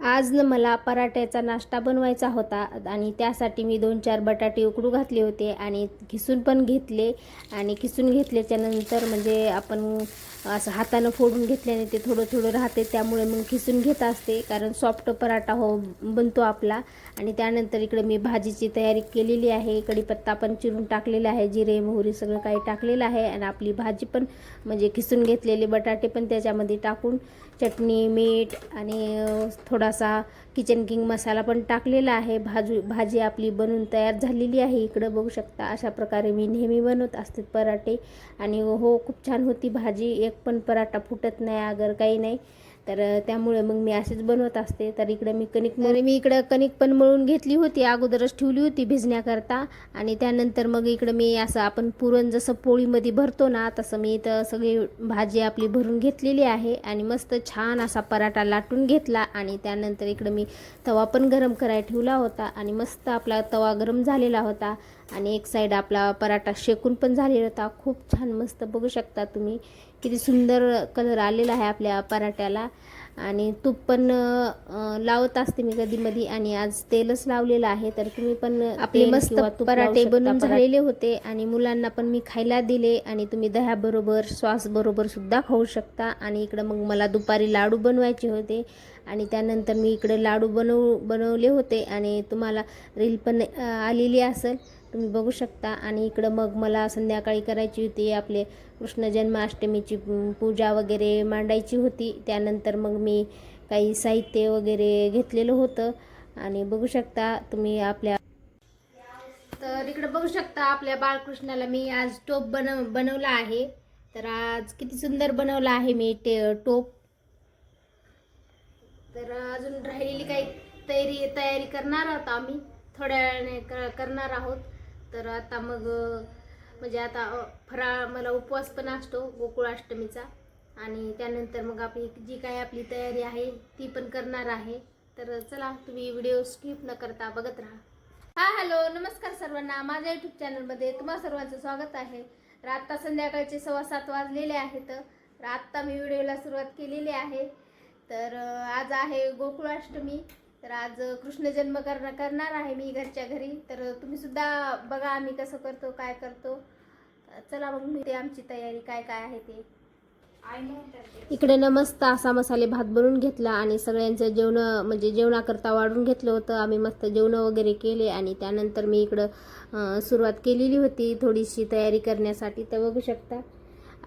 आज न मला पराठ्याचा नाश्ता बनवायचा होता आणि त्यासाठी मी दोन चार बटाटे उकडू घातले होते आणि खिसून पण घेतले आणि खिसून घेतल्याच्यानंतर म्हणजे आपण असं हातानं फोडून घेतल्याने ते थोडं थोडं राहते त्यामुळे मग खिसून घेत असते. कारण सॉफ्ट पराठा हो बनतो आपला. आणि त्यानंतर इकडे मी भाजीची तयारी केलेली आहे. कढीपत्ता पण चिरून टाकलेला आहे. जिरे मोहरी सगळं काही टाकलेलं आहे. आणि आपली भाजी पण म्हणजे खिसून घेतलेले बटाटे पण त्याच्यामध्ये टाकून चटणी मीठ आणि थोडं थोडासा किचन किंग मसाला पण टाकलेला आहे. भाजू भाजी आपली बनून तयार झालेली आहे. इकडं बघू शकता अशा प्रकारे मी नेहमी बनवत असते पराठे. आणि हो खूप छान होती भाजी. एक पण पराठा फुटत नाही अगर काही नाही. तर त्यामुळे मग मी असेच बनवत असते. तर इकडं मी कणिक मळून मी इकडं कणिक पण मळून घेतली होती अगोदरच ठेवली होती भिजण्याकरता. आणि त्यानंतर मग इकडं मी असं आपण पुरण जसं पोळीमध्ये भरतो ना तसं मी इथं सगळी भाजी आपली भरून घेतलेली आहे. आणि मस्त छान असा पराठा लाटून घेतला. आणि त्यानंतर इकडं मी तवा पण गरम करायला ठेवला होता. आणि मस्त आपला तवा गरम झालेला होता. आणि एक साईड आपला पराठा शेकून पण झालेला होता. खूप छान मस्त. बघू शकता तुम्ही किती सुंदर कलर आलेला आहे आपल्या पराठ्याला. आणि तूप पण लावत असते मी कधी मधी आणि आज तेलच लावलेलं आहे. तर तुम्ही पण आपले मस्त पराठे पराठे. झालेले होते आणि मुलांना पण मी खायला दिले आणि तुम्ही दह्याबरोबर सॉसबरोबर सुद्धा खाऊ शकता. आणि इकडं मग मला दुपारी लाडू बनवायचे होते आणि त्यानंतर मी इकडे लाडू बनवू बनवले होते आणि तुम्हाला रील पण आलेली असेल. तुम्ही बघू शकता. आणि इकडं मग मला संध्याकाळी करायची होती आपले कृष्ण जन्माष्टमीची पूजा वगैरे मांडायची होती. त्यानंतर मग मी काही साहित्य वगैरे घेतलेलं होतं. आणि बघू शकता तुम्ही आपल्या तर इकडं बघू शकता आपल्या बाळकृष्णाला मी आज टोप बनव बनवला आहे. तर आज किती सुंदर बनवला आहे मी ते टोप. तर अजून राहिलेली काही तयारी तयारी करणार आहोत आम्ही. थोड्या वेळाने क- करणार आहोत. तर आता मग म्हणजे आता फराळ मला उपवास पण असतो गोकुळाष्टमीचा. आणि त्यानंतर मग आपली जी काही आपली तयारी आहे ती पण करणार आहे. तर चला तुम्ही व्हिडिओ स्किप न करता बघत राहा. हा हॅलो नमस्कार सर्वांना. माझ्या युट्यूब चॅनलमध्ये तुम्हा सर्वांचं स्वागत आहे. तर आत्ता संध्याकाळचे सव्वा सात वाजलेले आहेत. तर आत्ता मी व्हिडिओला सुरुवात केलेली आहे. तर आज आहे गोकुळाष्टमी. तर आज कृष्ण जन्म करणार करणार आहे मी घरच्या घरी. तर तुम्ही सुद्धा बघा आम्ही कसं करतो काय करतो. चला मग मी ते आमची तयारी काय काय आहे ते. इकडे न मस्त असा मसाले भात बनवून घेतला आणि सगळ्यांचं जेवण म्हणजे जेवणाकरता वाढून घेतलं होतं. आम्ही मस्त जेवणं वगैरे केले आणि त्यानंतर मी इकडं सुरुवात केलेली होती थोडीशी तयारी करण्यासाठी. तर बघू शकता.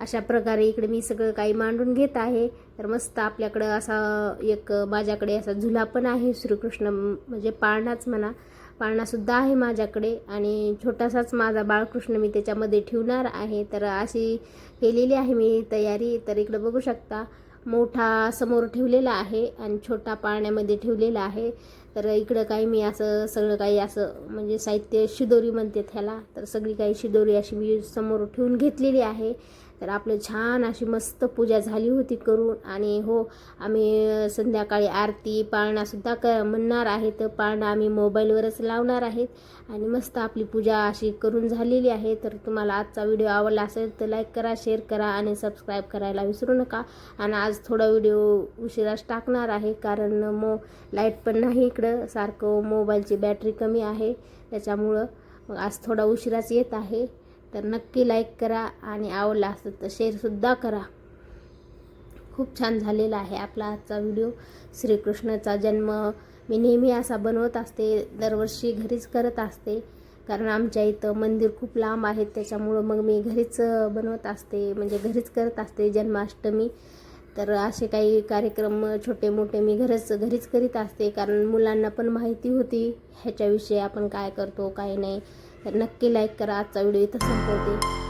अशा प्रकारे इकडे मी सगळं काही मांडून घेत आहे. तर मस्त आपल्याकडं असा एक माझ्याकडे असा झुला पण आहे. श्रीकृष्ण म्हणजे पाळणाच म्हणा. पाळणासुद्धा आहे माझ्याकडे आणि छोटासाच माझा बाळकृष्ण मी त्याच्यामध्ये ठेवणार आहे. तर अशी केलेली आहे मी तयारी. तर इकडं बघू शकता मोठा समोर ठेवलेला आहे आणि छोटा पाळण्यामध्ये ठेवलेला आहे. तर इकडं काही मी असं सगळं काही असं म्हणजे साहित्य शिदोरी म्हणते त्याला तर सगळी काही शिदोरी अशी मी समोर ठेवून घेतलेली आहे. तर आपलं छान अशी मस्त पूजा झाली होती करून. आणि हो आम्ही संध्याकाळी आरती पाळणासुद्धा क म्हणणार आहे तर पाळणा आम्ही मोबाईलवरच लावणार आहेत. आणि मस्त आपली पूजा अशी करून झालेली आहे. तर तुम्हाला आजचा व्हिडिओ आवडला असेल तर लाईक करा शेअर करा आणि सबस्क्राईब करायला विसरू नका. आणि आज थोडा व्हिडिओ उशिराच टाकणार आहे कारण मो लाइट पण नाही इकडं. सारखं मोबाईलची बॅटरी कमी आहे. त्याच्यामुळं मग आज थोडा उशिराच येत आहे. तर नक्की लाईक करा आणि आवडला असेल तर शेअरसुद्धा करा. खूप छान झालेला आहे आपला आजचा व्हिडिओ श्रीकृष्णाचा जन्म. मी नेहमी असा बनवत असते दरवर्षी घरीच करत असते. कारण आमच्या इथं मंदिर खूप लांब आहेत त्याच्यामुळं मग मी घरीच बनवत असते. म्हणजे घरीच करत असते जन्माष्टमी. तर असे काही कार्यक्रम छोटे मोठे मी घरच घरीच करीत असते. कारण मुलांना पण माहिती होती ह्याच्याविषयी आपण काय करतो काय नाही. तर नक्की लाईक करा. आजचा व्हिडिओ इथं संपवते.